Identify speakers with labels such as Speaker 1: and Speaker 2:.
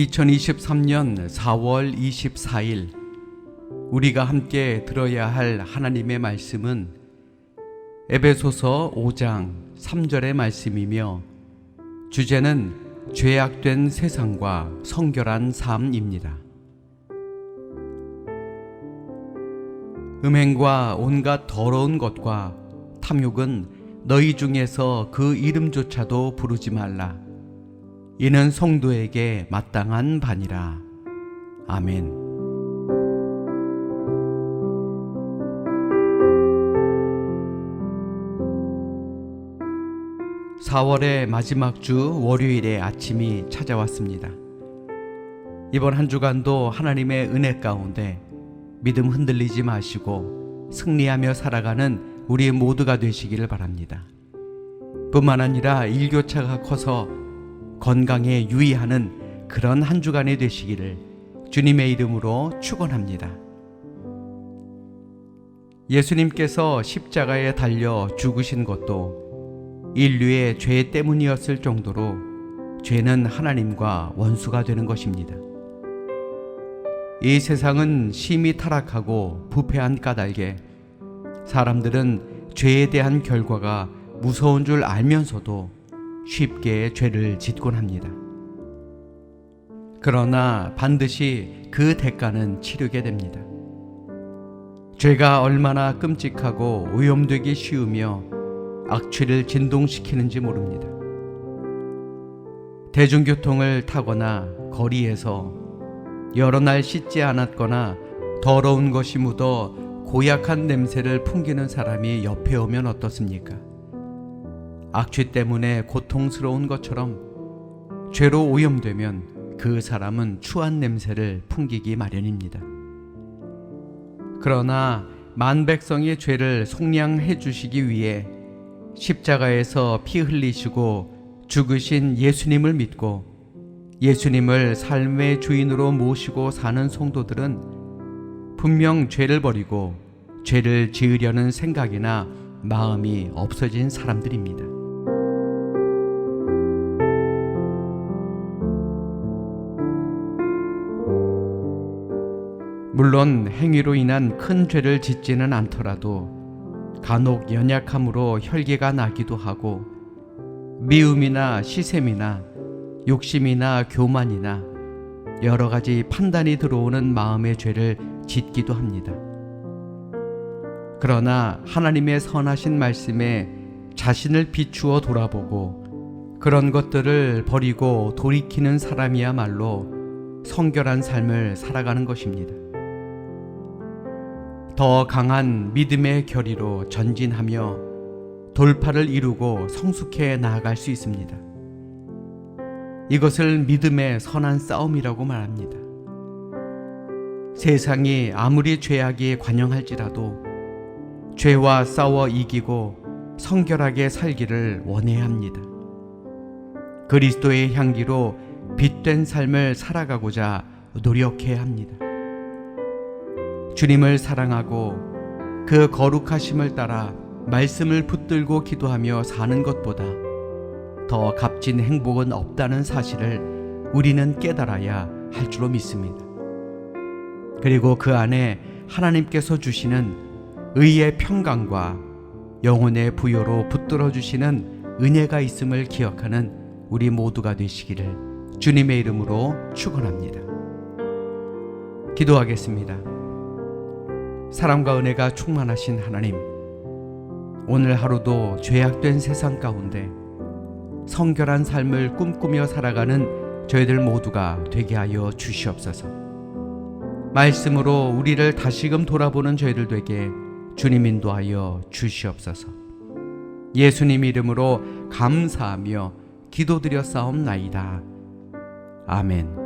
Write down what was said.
Speaker 1: 2023년 4월 24일 우리가 함께 들어야 할 하나님의 말씀은 에베소서 5장 3절의 말씀이며 주제는 죄악된 세상과 성결한 삶입니다. 음행과 온갖 더러운 것과 탐욕은 너희 중에서 그 이름조차도 부르지 말라. 이는 성도에게 마땅한 바니라. 아멘. (4월의) 마지막 주 월요일의 아침이 찾아왔습니다. 이번 한 주간도 하나님의 은혜 가운데 믿음 흔들리지 마시고 승리하며 살아가는 우리 모두가 되시기를 바랍니다. 뿐만 아니라 일교차가 커서 건강에 유의하는 그런 한 주간이 되시기를 주님의 이름으로 축원합니다. 예수님께서 십자가에 달려 죽으신 것도 인류의 죄 때문이었을 정도로 죄는 하나님과 원수가 되는 것입니다. 이 세상은 심히 타락하고 부패한 까닭에 사람들은 죄에 대한 결과가 무서운 줄 알면서도 쉽게 죄를 짓곤 합니다. 그러나 반드시 그 대가는 치르게 됩니다. 죄가 얼마나 끔찍하고 오염되기 쉬우며 악취를 진동시키는지 모릅니다. 대중교통을 타거나 거리에서 여러 날 씻지 않았거나 더러운 것이 묻어 고약한 냄새를 풍기는 사람이 옆에 오면 어떻습니까? 악취 때문에 고통스러운 것처럼 죄로 오염되면 그 사람은 추한 냄새를 풍기기 마련입니다. 그러나 만 백성의 죄를 속량해 주시기 위해 십자가에서 피 흘리시고 죽으신 예수님을 믿고 예수님을 삶의 주인으로 모시고 사는 성도들은 분명 죄를 버리고 죄를 지으려는 생각이나 마음이 없어진 사람들입니다. 물론 행위로 인한 큰 죄를 짓지는 않더라도 간혹 연약함으로 혈기가 나기도 하고 미움이나 시샘이나 욕심이나 교만이나 여러 가지 판단이 들어오는 마음의 죄를 짓기도 합니다. 그러나 하나님의 선하신 말씀에 자신을 비추어 돌아보고 그런 것들을 버리고 돌이키는 사람이야말로 성결한 삶을 살아가는 것입니다. 더 강한 믿음의 결의로 전진하며 돌파를 이루고 성숙해 나아갈 수 있습니다. 이것을 믿음의 선한 싸움이라고 말합니다. 세상이 아무리 죄악이 관영할지라도 죄와 싸워 이기고 성결하게 살기를 원해야 합니다. 그리스도의 향기로 빛된 삶을 살아가고자 노력해야 합니다. 주님을 사랑하고 그 거룩하심을 따라 말씀을 붙들고 기도하며 사는 것보다 더 값진 행복은 없다는 사실을 우리는 깨달아야 할 줄로 믿습니다. 그리고 그 안에 하나님께서 주시는 의의 평강과 영혼의 부여로 붙들어 주시는 은혜가 있음을 기억하는 우리 모두가 되시기를 주님의 이름으로 축원합니다. 기도하겠습니다. 사랑과 은혜가 충만하신 하나님, 오늘 하루도 죄악된 세상 가운데 성결한 삶을 꿈꾸며 살아가는 저희들 모두가 되게 하여 주시옵소서. 말씀으로 우리를 다시금 돌아보는 저희들 되게 주님 인도하여 주시옵소서. 예수님 이름으로 감사하며 기도드려 싸움나이다. 아멘.